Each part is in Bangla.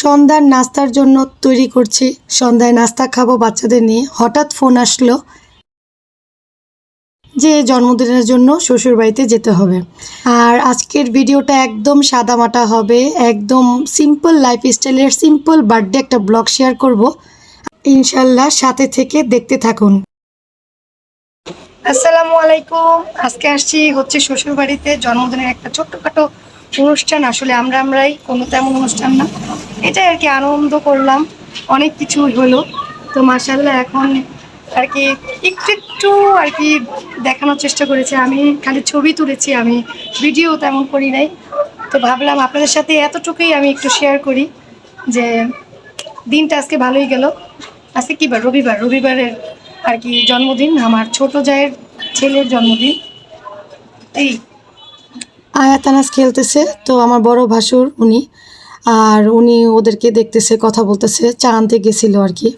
সন্ধ্যার নাস্তার জন্য তৈরি করছি। সন্ধ্যায় নাস্তা খাব বাচ্চাদের নিয়ে। হঠাৎ ফোন আসলো যে জন্মদিনের জন্য শ্বশুর বাড়িতে যেতে হবে। আর আজকের ভিডিওটা একদম সাদামাটা হবে। একদম সিম্পল লাইফস্টাইলের সিম্পল বার্থডে একটা ব্লগ শেয়ার করব। ইনশাল্লাহ সাথে থেকে দেখতে থাকুন। আসসালামু আলাইকুম। আজকে আসছি হচ্ছে শ্বশুর বাড়িতে জন্মদিনের একটা ছোট্টখাটো অনুষ্ঠান। আসলে আমরা আমরাই, কোনো তেমন অনুষ্ঠান না। এটাই আর কি আনন্দ করলাম। অনেক কিছু হলো। তো মাসাল্লাহ এখন আর কি একটু একটু আর কি দেখানোর চেষ্টা করেছি। আমি খালি ছবি তুলেছি, আমি ভিডিও তেমন করি নাই। তো ভাবলাম আপনাদের সাথে এতটুকুই আমি একটু শেয়ার করি যে দিনটা আজকে ভালোই গেল। আজকে কী বার? রবিবার। রবিবারের আর কি জন্মদিন, আমার ছোট জায়ের ছেলের জন্মদিন। এই আয়াতানাস খেলতেছে, তো আমার বড় ভাসুর, উনি। আর উনি ওদেরকে দেখতেছে কথা বলতেছে চা আনতে গেছিল আর কি।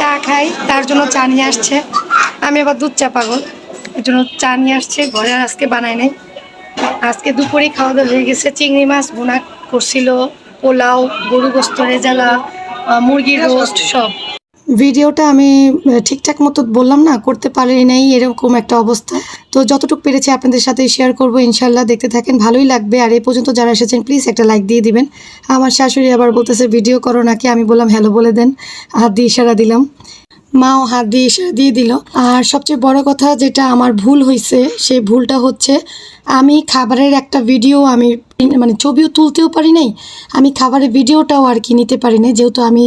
চা খাই তার জন্য চা নিয়ে আসছে। আমি আবার দুধ চা পাগল। এর জন্য চা নিয়ে আসছে ঘরে আজকে বানাই নাই। আজকে দুপুরেই খাওয়া দাওয়া হয়ে গেছে। চিংড়ি মাছ বোনা করছিল পোলাও গরু গোস্ত রেজালা মুরগির রোস্ট সব। ভিডিওটা আমি ঠিকঠাক মতো বললাম না, করতে পারি নাই, এরকম একটা অবস্থা। তো যতটুকু পেরেছি আপনাদের সাথে শেয়ার করব, ইনশাল্লাহ দেখতে থাকেন, ভালোই লাগবে। আর এই পর্যন্ত যারা এসেছেন প্লিজ একটা লাইক দিয়ে দিবেন। আমার শাশুড়ি আবার বলতেছে ভিডিও করো নাকি? আমি বললাম হ্যালো বলে দেন। হাত দিয়ে ইশারা দিলাম। মাও হাত দিয়ে ইশারা দিয়ে দিল। আর সবচেয়ে বড় কথা যেটা আমার ভুল হয়েছে, সেই ভুলটা হচ্ছে, আমি খাবারের একটা ভিডিও আমি মানে ছবিও তুলতেও পারি নাই, আমি খাবারের ভিডিওটাও আর কি নিতে পারি নাই, যেহেতু আমি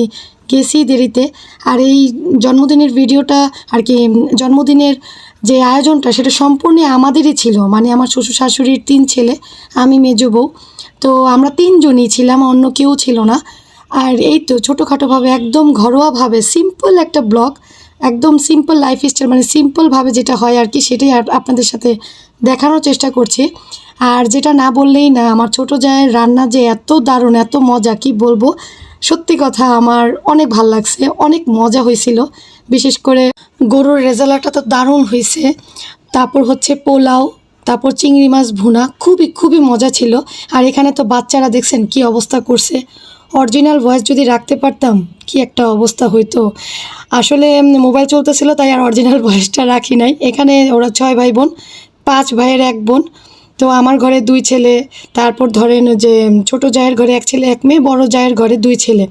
গেছি দেরিতে। আর এই জন্মদিনের ভিডিওটা আর কি জন্মদিনের যে আয়োজনটা সেটা সম্পূর্ণ আমাদেরই ছিল। মানে আমার শ্বশুর শাশুড়ির তিন ছেলে, আমি মেজো বউ। তো আমরা তিনজনই ছিলাম, অন্য কেউ ছিল না। আর এই তো ছোটোখাটোভাবে, একদম ঘরোয়াভাবে সিম্পল একটা ব্লগ, একদম সিম্পল লাইফ স্টাইল মানে সিম্পলভাবে যেটা হয় আর কি, সেটাই আপনাদের সাথে দেখানোর চেষ্টা করছি। আর যেটা না বললেই না, আমার ছোটো জায়ের রান্না যে এত দারুণ, এত মজা, কি বলব? সত্যি কথা আমার অনেক ভালো লাগছে, অনেক মজা হয়েছিল। বিশেষ করে গরুর রেজালাটা তো দারুণ হয়েছে। তারপর হচ্ছে পোলাও, তারপর চিংড়ি মাছ ভুনা, খুবই খুবই মজা ছিল। আর এখানে তো বাচ্চারা দেখছেন কি অবস্থা করছে। অরিজিনাল ভয়েস যদি রাখতে পারতাম, কি একটা অবস্থা হইতো। আসলে মোবাইল চলতেছিল, তাই আর অরিজিনাল ভয়েসটা রাখি নাই। এখানে ওরা ছয় ভাই বোন, পাঁচ ভাইয়ের এক বোন। তো আমার ঘরে দুই ছেলে, তারপর ধরেন যে ছোট জায়ের ঘরে এক ছেলে, এক মেয়ে, বড় জায়ের ঘরে দুই ছেলে।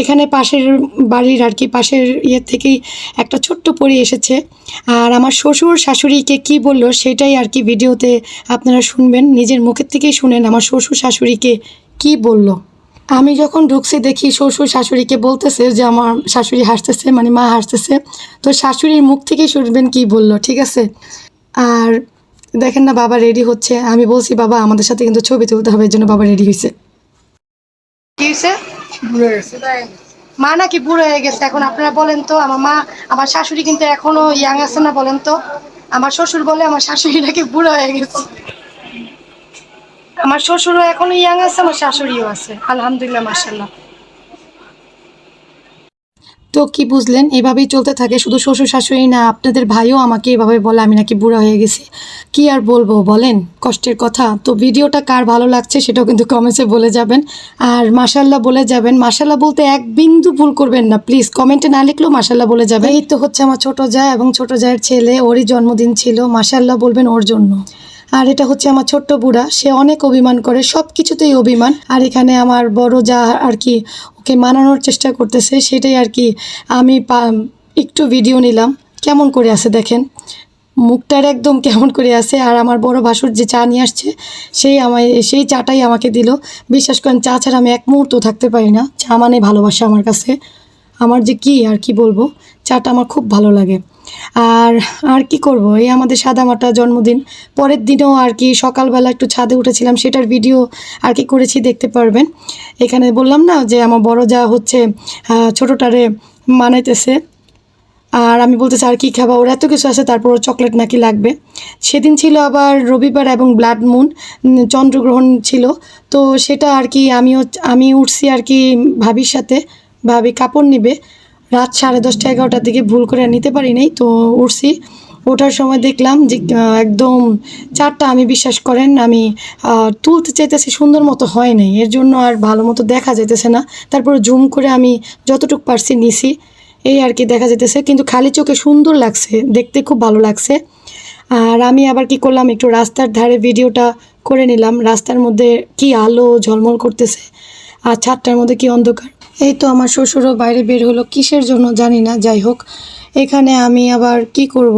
এখানে পাশের বাড়ির আর কি পাশের ইয়ে থেকেই একটা ছোট্ট পরি এসেছে। আর আমার শ্বশুর শাশুড়িকে কি বলল সেটাই আর কি ভিডিওতে আপনারা শুনবেন, নিজের মুখের থেকেই শুনেন আমার শ্বশুর শাশুড়িকে কি বলল। আমি যখন ঢুকছি দেখি শ্বশুর শাশুড়িকে বলতেছে যে আমার শাশুড়ি হাসতেছে মানে মা হাসতেছে। তো শাশুড়ির মুখ থেকেই শুনবেন কি বলল, ঠিক আছে? আর দেখেন না বাবা রেডি হচ্ছে। আমি বলছি বাবা আমাদের সাথে কিন্তু ছবি তুলতে হবে এর জন্য বাবা রেডি হয়েছে। কি হয়েছে? মা নাকি বুড়ো হয়ে গেছে? এখন আপনারা বলেন তো আমার মা আমার শাশুড়ি কিন্তু এখনও ইয়াং আছে না বলেন তো। আমার শ্বশুর বলে আমার শাশুড়ি নাকি বুড়ো হয়ে গেছে। আমার শ্বশুরও এখনও ইয়াং আছে আমার শাশুড়িও আছে। আলহামদুলিল্লাহ মাসাল্লাহ তো কি বুঝলেন? এভাবেই চলতে থাকে। শুধু শ্বশুর শাশুড়ি না, আপনাদের ভাইও আমাকে এভাবে বলে, আমি নাকি বুড়া হয়ে গেছি। কি আর বলব, বলেন? কষ্টের কথা। তো ভিডিওটা কার ভালো লাগছে সেটাও কিন্তু কমেন্টসে বলে যাবেন। আর মাসাল্লাহ বলে যাবেন। মাসাল্লাহ বলতে এক বিন্দু ভুল করবেন না প্লিজ কমেন্টে না লিখলেও মাসাল্লাহ বলে যাবেন। এই তো হচ্ছে আমার ছোট যা এবং ছোট জায়ের ছেলে, ওরই জন্মদিন ছিল। মাসাল্লাহ বলবেন ওর জন্য। আর এটা হচ্ছে আমার ছোট্ট বুড়া, সে অনেক অভিমান করে সব কিছুতেই অভিমান। আর এখানে আমার বড় যা আর কি ওকে মানানোর চেষ্টা করতেছে, সেটাই আর কি আমি একটু ভিডিও নিলাম। কেমন করে আছে দেখেন? মুখটার একদম কেমন করে আছে। আর আমার বড় ভাসুর যে চা নিয়ে আসছে, সেই আমায়, সেই চাটাই আমাকে দিল। বিশ্বাস করেন, চা ছাড়া আমি এক মুহূর্ত থাকতে পারি না। চা মানে ভালোবাসা আমার কাছে। আমার যে কি আর কি বলব? চাটা আমার খুব ভালো লাগে। আর আর কি করব? এই আমাদের সাদামাটা জন্মদিন। পরের দিনেও আর কি সকালবেলা একটু ছাদে উঠেছিলাম, সেটার ভিডিও আর কি করেছি দেখতে পারবেন। এখানে বললাম না যে আমার বড় যা হচ্ছে ছোটোটারে মানাইতেছে। আর আমি বলতেছি, আর কি খাবা? ওর এত কিছু আছে, তারপর চকলেট নাকি লাগবে? সেদিন ছিল আবার রবিবার এবং ব্লাড মুন চন্দ্রগ্রহণ ছিল। তো সেটা আর কি আমিও, আমি উঠছি আর কি ভাবির সাথে, ভাবি কাপড় নিবে। রাত সাড়ে দশটা, এগারোটার দিকে ভুল করে নিতে পারি নাই তো উঠছি। ওঠার সময় দেখলাম যে একদম চারটা আমি বিশ্বাস করেন, আমি তুলতে চাইতেছি সুন্দর মতো হয় নাই। এর জন্য আর ভালো মতো দেখা যাইতেছে না। তারপর জুম করে আমি যতটুকু পারছি নিছি। এই আর কি দেখা যেতেছে কিন্তু খালি চোখে সুন্দর লাগছে, দেখতে খুব ভালো লাগছে। আর আমি আবার কি করলাম, একটু রাস্তার ধারে ভিডিওটা করে নিলাম। রাস্তার মধ্যে কি আলো ঝলমল করতেছে, আর ছাদটার মধ্যে কি অন্ধকার। এই তো আমার শ্বশুরও বাইরে বের হলো, কিসের জন্য জানি না, যাই হোক। এখানে আমি আবার কি করব?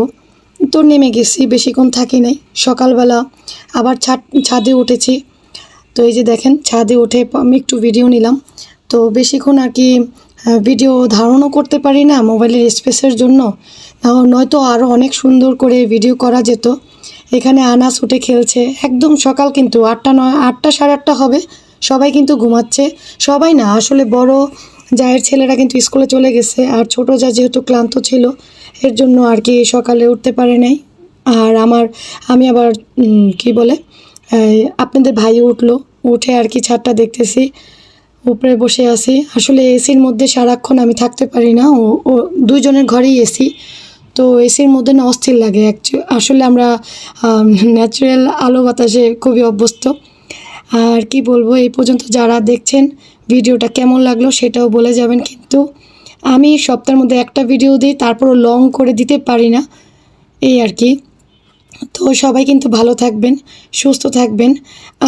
তো নেমে গেছি, বেশিক্ষণ থাকি নাই। সকালবেলা আবার ছাদ, ছাদে উঠেছি। তো এই যে দেখেন, ছাদে উঠে আমি একটু ভিডিও নিলাম। তো বেশিক্ষণ আর কি ভিডিও ধারণও করতে পারি না মোবাইলের স্পেসের জন্য। নয়তো আরও অনেক সুন্দর করে ভিডিও করা যেত। এখানে আনাস উঠে খেলছে, একদম সকাল কিন্তু আটটা নয়, আটটা সাড়ে আটটা হবে। সবাই কিন্তু ঘুমাচ্ছে। সবাই না, আসলে বড় জায়ের ছেলেরা কিন্তু স্কুলে চলে গেছে আর ছোট যা যেহেতু ক্লান্ত ছিল, এর জন্য আর কি সকালে উঠতে পারে নাই। আর আমার, আমি আবার কি বলে আপনাদের ভাই উঠল, উঠে আর কি ছাদটা দেখতেছি, উপরে বসে আছি। আসলে এসির মধ্যে সারাক্ষণ আমি থাকতে পারি না, ও ও, দুইজনের ঘরেই এসি, তো এসির মধ্যে না অস্থির লাগে আসলে আমরা ন্যাচারাল আলো বাতাসে খুবই অভ্যস্ত। আর কি বলব, এই পর্যন্ত যারা দেখছেন ভিডিওটা কেমন লাগল সেটাও বলে যাবেন কিন্তু আমি সপ্তাহের মধ্যে একটা ভিডিও দিই, তারপরও লং করে দিতে পারি না, এই আর কি। তো সবাই কিন্তু ভালো থাকবেন, সুস্থ থাকবেন,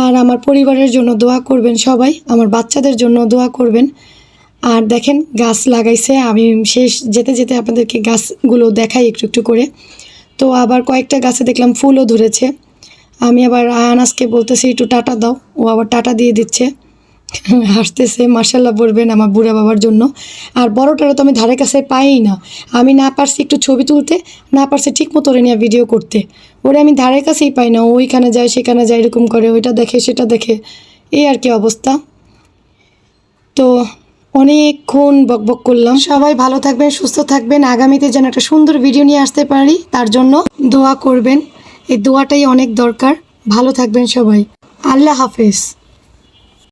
আর আমার পরিবারের জন্য দোয়া করবেন সবাই, আমার বাচ্চাদের জন্য দোয়া করবেন। আর দেখেন গাছ লাগাইছে, আমি শেষ যেতে যেতে আপনাদেরকে গাছগুলো দেখাই একটু একটু করে। তো আবার কয়েকটা গাছে দেখলাম ফুলও ধরেছে। আমি আবার আনাসকে বলতেছি, একটু টাটা দাও। ও আবার টাটা দিয়ে দিচ্ছে। হাসতেছে মার্শাল্লাহ বলবেন আমার বুড়া বাবার জন্য। আর বড়টারও তো আমি ধারে কাছে পাই না। আমি না পারছি একটু ছবি তুলতে, না পারছি ঠিক মতো ওরে নিয়ে ভিডিও করতে। ওরে আমি ধারে কাছেই পাই না। ওইখানে যায়, সেখানে যায়, এরকম করে, ওইটা দেখে, সেটা দেখে। এই আর কি অবস্থা। তো অনেকক্ষণ বকবক করলাম। সবাই ভালো থাকবেন, সুস্থ থাকবেন। আগামীতে যেন একটা সুন্দর ভিডিও নিয়ে আসতে পারি, তার জন্য দোয়া করবেন। এই দোয়াটাই অনেক দরকার। ভালো থাকবেন সবাই। আল্লাহ হাফেজ।